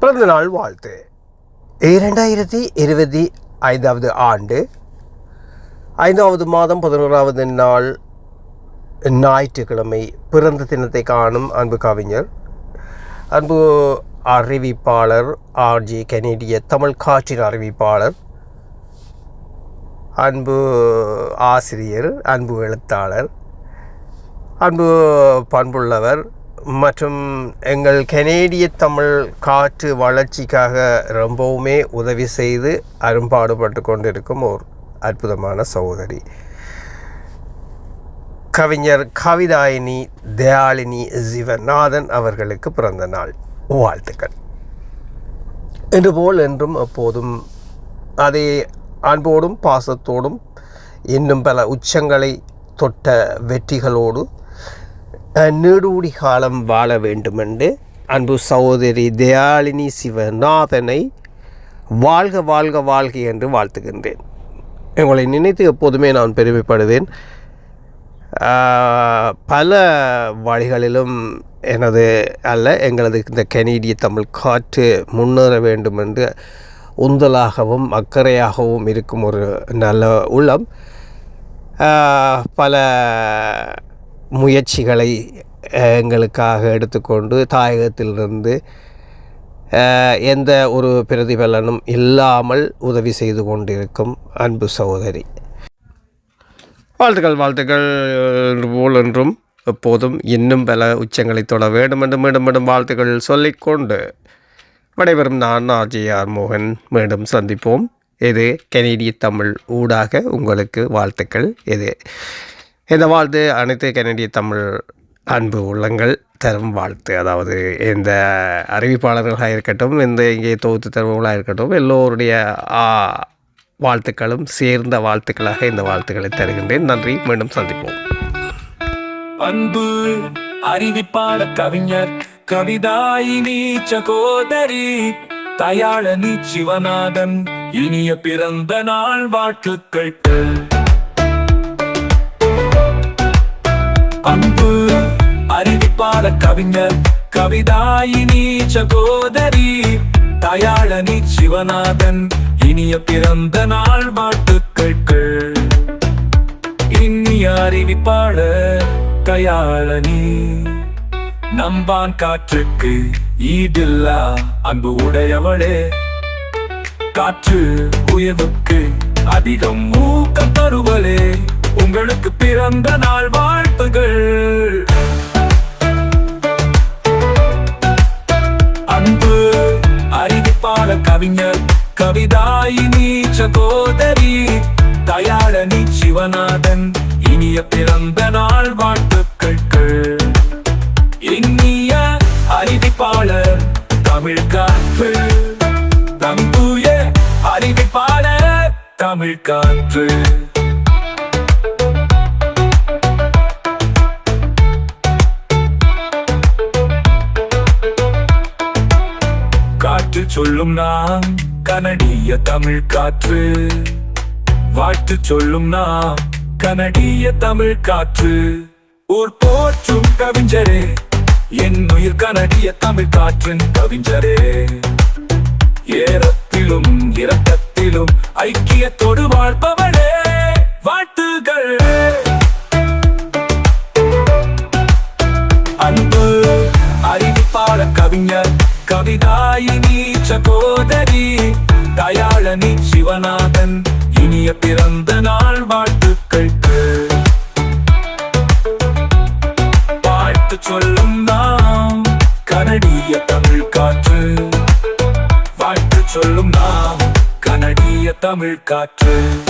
பிறந்தநாள் வாழ்த்து. இரண்டாயிரத்தி இருபத்தி ஐந்தாவது ஆண்டு ஐந்தாவது மாதம் பதினோராவது நாள் ஞாயிற்றுக்கிழமை பிறந்த தினத்தை காணும் அன்பு கவிஞர் அன்பு அறிவிப்பாளர் ஆர்ஜி கனேடிய தமிழ் காற்றின் அறிவிப்பாளர் அன்பு ஆசிரியர் அன்பு எழுத்தாளர் அன்பு பண்புள்ளவர் மற்றும் எங்கள் கனேடிய தமிழ் காற்று வளர்ச்சிக்காக ரொம்பவுமே உதவி செய்து அரும்பாடுபட்டு கொண்டிருக்கும் ஒரு அற்புதமான சகோதரி. கவிஞர் கவிதாயினி தயாளினி சிவநாதன் அவர்களுக்கு பிறந்த நாள். வாழ்த்துக்கள். என்று போல் என்றும் அப்போதும் அதே அன்போடும் பாசத்தோடும் இன்னும் பல உச்சங்களை தொட்ட வெற்றிகளோடு நீடூடி காலம் வாழ வேண்டுமென்று அன்பு சகோதரி தயாளினி சிவநாதனை வாழ்க வாழ்க வாழ்க என்று வாழ்த்துகின்றேன். உங்களை நினைத்து எப்போதுமே நான் பெருமைப்படுவேன். பல வழிகளிலும் எனது அல்ல எங்களது இந்த கனேடிய தமிழ் காற்று முன்னேற வேண்டும் என்று உந்தலாகவும் அக்கறையாகவும் இருக்கும் ஒரு நல்ல உள்ளம். பல முயற்சிகளை எங்களுக்காக எடுத்துக்கொண்டு தாயகத்திலிருந்து எந்த ஒரு பிரதிபலனும் இல்லாமல் உதவி செய்து கொண்டிருக்கும் அன்பு சகோதரி. வாழ்த்துக்கள் வாழ்த்துக்கள் போல் என்றும் எப்போதும் இன்னும் பல உச்சங்களை தொட வேண்டும் என்று மீண்டும் மீண்டும் வாழ்த்துக்கள் சொல்லிக்கொண்டு விடைபெறும் நான் ஆர்ஜிஆர் மோகன். மீண்டும் சந்திப்போம். இது கனேடிய தமிழ் ஊடாக. உங்களுக்கு வாழ்த்துக்கள். இது இந்த வாழ்த்து அனைத்து கனடிய தமிழ் அன்பு உள்ளங்கள் தரும் வாழ்த்து. அதாவது இந்த அறிவிப்பாளர்களாக இருக்கட்டும் இந்த இங்கே தொகுத்து தருபவர்களாக இருக்கட்டும் எல்லோருடைய ஆ, வாழ்த்துக்களும் சேர்ந்த வாழ்த்துக்களாக இந்த வாழ்த்துக்களை தருகின்றேன். நன்றி. மீண்டும் சந்திப்போம். அன்பு அறிவிப்பாளர் கவிஞர் கவிதாயினி சகோதரி தயாளனி சிவநாதன் இனிய பிறந்த நாள் வாழ்த்துக்கள். அன்பு அறிவிப்பாளர் கவிஞர் கவிதாயினி சகோதரி தயாளனி சிவநாதன் இனிய பிறந்த நாள் வாழ்த்துக்கள் இன்னிய அறிவிப்பாளர் கையாளனி நம்பான் காற்றுக்கு ஈடில்லா அன்பு உடையவளே. காற்று உயர்வுக்கு அதிகம் ஊக்கம் தருவலே உங்களுக்கு பிறந்த நாள் வாழ்த்துகள். அன்பு அறிவிப்பாளர் கவிஞர் கவிதாயினி சகோதரி தயாளனி சிவநாதன் இனிய பிறந்த நாள் வாழ்த்துக்கள் இனிய அறிவிப்பாளர் தமிழ் காற்று. தம்புய அறிவிப்பாளர் தமிழ் காற்று. சொல்லும் நாம் கனடிய தமிழ் காற்று. வாழ்த்து சொல்லும் நாம் கனடிய தமிழ் காற்று. ஊர் போற்றும் கவிஞரே என் உயிர் கனடிய தமிழ் காற்றின் கவிஞரே. ஏறத்திலும் இரக்கத்திலும் ஐக்கியத்தோடு வாழ்பவனே. வாழ்த்துகள். அன்பு அறிவிப்பாளர் கவிஞர் கவிதாயினி. சகோதரி தயாளனி சிவநாதன் இனிய பிறந்த நாள் வாழ்த்துக்கள். வாழ்த்து சொல்லும் நாம் கனடிய தமிழ் காற்று. வாழ்த்து சொல்லும் நாம் கனடிய தமிழ் காற்று.